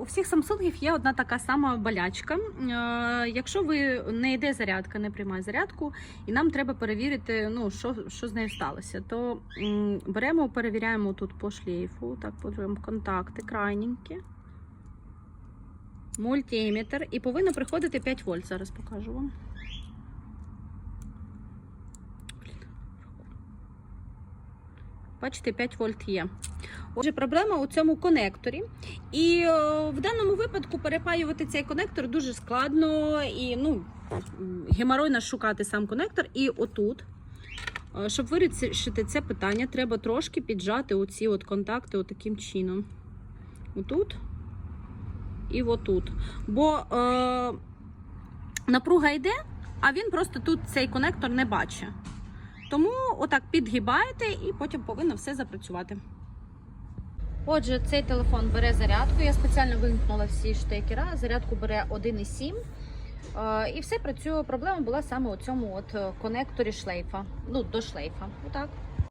У всіх Samsung є одна така сама болячка. Е, Якщо ви не йде зарядка, не приймає зарядку, і нам треба перевірити, ну що, що з нею сталося, то беремо, перевіряємо тут по шлейфу, так подивимо контакти, крайненькі, мультиметр, і повинно приходити 5 вольт. Зараз покажу вам. Бачите, 5 вольт є. Отже, проблема у цьому конекторі. І е, в даному випадку перепаювати цей конектор дуже складно і ну, геморойно шукати сам конектор. І отут, е, щоб вирішити це питання, треба трошки піджати оці от контакти отаким чином. Отут і отут. Бо е, напруга йде, а він просто тут цей конектор не бачить. Тому отак підгибаєте і потім повинно все запрацювати. Отже, цей телефон бере зарядку. Я спеціально вимкнула всі штекера. Зарядку бере 1,7. Е, І все працює. Проблема була саме у цьому от е, конекторі шлейфа. Ну, до шлейфа. Отак.